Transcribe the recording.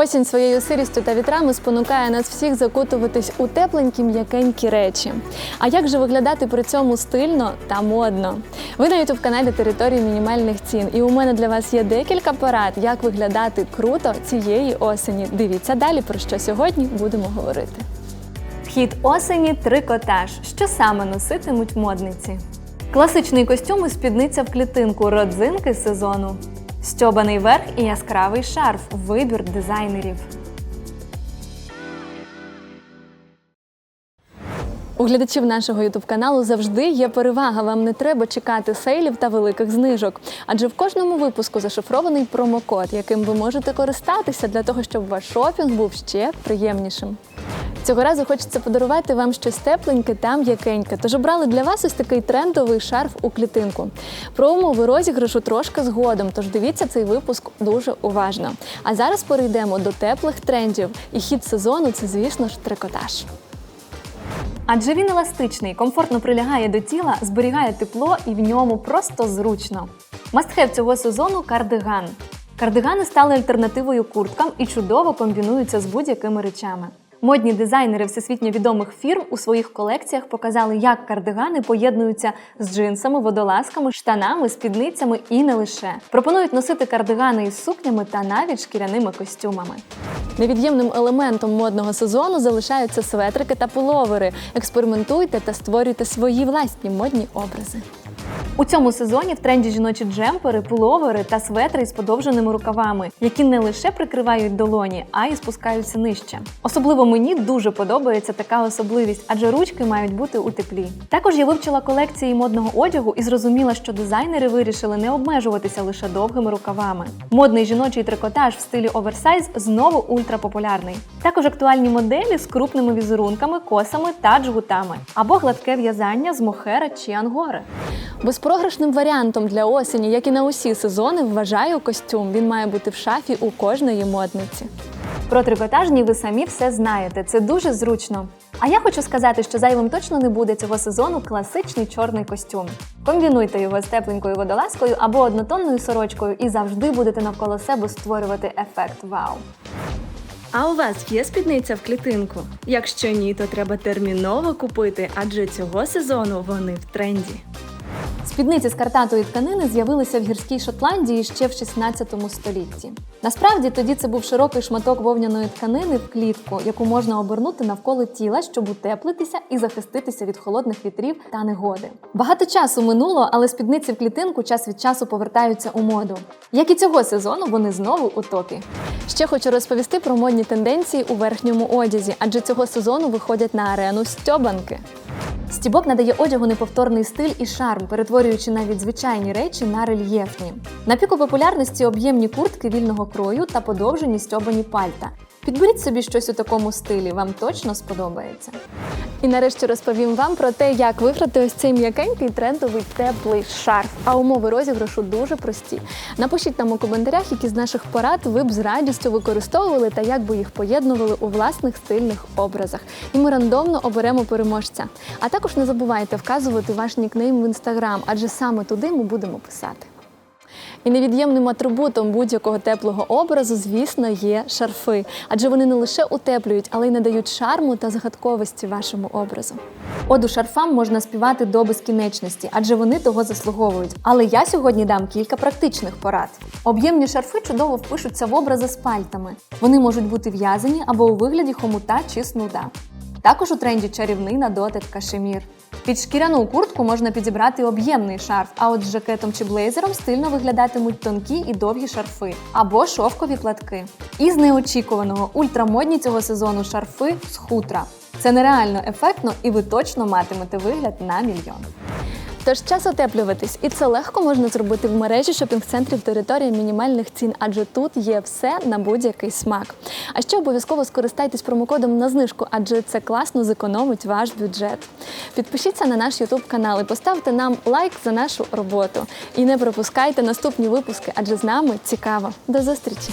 Осінь своєю сирістю та вітрами спонукає нас всіх закутуватись у тепленькі м'якенькі речі. А як же виглядати при цьому стильно та модно? Ви на youtube каналі Території мінімальних цін, і у мене для вас є декілька порад, як виглядати круто цієї осені. Дивіться далі, про що сьогодні будемо говорити. Вхід осені трикотаж. Що саме носитимуть модниці? Класичний костюм і спідниця в клітинку, родзинки сезону. Стьобаний верх і яскравий шарф вибір дизайнерів. У глядачів нашого ютуб каналу завжди є перевага. Вам не треба чекати сейлів та великих знижок. Адже в кожному випуску зашифрований промокод, яким ви можете користатися для того, щоб ваш шопінг був ще приємнішим. Цього разу хочеться подарувати вам щось тепленьке та м'якеньке. Тож обрали для вас ось такий трендовий шарф у клітинку. Про умови розіграшу трошки згодом, тож дивіться цей випуск дуже уважно. А зараз перейдемо до теплих трендів. І хід сезону це, звісно ж, трикотаж. Адже він еластичний, комфортно прилягає до тіла, зберігає тепло і в ньому просто зручно. Мастхев цього сезону кардиган. Кардигани стали альтернативою курткам і чудово комбінуються з будь-якими речами. Модні дизайнери всесвітньо відомих фірм у своїх колекціях показали, як кардигани поєднуються з джинсами, водолазками, штанами, спідницями і не лише. Пропонують носити кардигани із сукнями та навіть шкіряними костюмами. Невід'ємним елементом модного сезону залишаються светрики та пуловери. Експериментуйте та створюйте свої власні модні образи. У цьому сезоні в тренді жіночі джемпери, пуловери та светри з подовженими рукавами, які не лише прикривають долоні, а й спускаються нижче. Особливо мені дуже подобається така особливість, адже ручки мають бути у теплі. Також я вивчила колекції модного одягу і зрозуміла, що дизайнери вирішили не обмежуватися лише довгими рукавами. Модний жіночий трикотаж в стилі оверсайз знову ультрапопулярний. Також актуальні моделі з крупними візерунками, косами та джгутами або гладке в'язання з мохера чи ангори. Безпрограшним варіантом для осені, як і на усі сезони, вважаю костюм. Він має бути в шафі у кожної модниці. Про трикотажні ви самі все знаєте. Це дуже зручно. А я хочу сказати, що зайвим точно не буде цього сезону класичний чорний костюм. Комбінуйте його з тепленькою водолазкою або однотонною сорочкою і завжди будете навколо себе створювати ефект вау. А у вас є спідниця в клітинку? Якщо ні, то треба терміново купити, адже цього сезону вони в тренді. Спідниці з картатої тканини з'явилися в гірській Шотландії ще в 16 столітті. Насправді тоді це був широкий шматок вовняної тканини в клітку, яку можна обернути навколо тіла, щоб утеплитися і захиститися від холодних вітрів та негоди. Багато часу минуло, але спідниці в клітинку час від часу повертаються у моду. Як і цього сезону, вони знову у топі. Ще хочу розповісти про модні тенденції у верхньому одязі, адже цього сезону виходять на арену стьобанки. Стібок надає одягу неповторний стиль і шарм, перетворюючи навіть звичайні речі на рельєфні. На піку популярності об'ємні куртки вільного крою та подовжені стьобані пальта. Підберіть собі щось у такому стилі, вам точно сподобається. І нарешті розповім вам про те, як виграти ось цей м'якенький трендовий теплий шарф. А умови розіграшу дуже прості. Напишіть нам у коментарях, які з наших порад ви б з радістю використовували та як би їх поєднували у власних стильних образах. І ми рандомно оберемо переможця. А також не забувайте вказувати ваш нікнейм в інстаграм, адже саме туди ми будемо писати. І невід'ємним атрибутом будь-якого теплого образу, звісно, є шарфи, адже вони не лише утеплюють, але й надають шарму та загадковості вашому образу. Оду шарфам можна співати до безкінечності, адже вони того заслуговують. Але я сьогодні дам кілька практичних порад. Об'ємні шарфи чудово впишуться в образи з пальтами. Вони можуть бути в'язані або у вигляді хомута чи снуда. Також у тренді чарівний на дотик кашемір. Під шкіряну куртку можна підібрати об'ємний шарф, а от з жакетом чи блейзером стильно виглядатимуть тонкі і довгі шарфи або шовкові платки. І з неочікуваного ультрамодні цього сезону шарфи з хутра. Це нереально ефектно, і ви точно матимете вигляд на мільйон. Тож час отеплюватись, і це легко можна зробити в мережі шопінг-центрів території мінімальних цін, адже тут є все на будь-який смак. А ще обов'язково скористайтесь промокодом на знижку, адже це класно зекономить ваш бюджет. Підпишіться на наш YouTube канал і поставте нам лайк за нашу роботу. І не пропускайте наступні випуски, адже з нами цікаво. До зустрічі!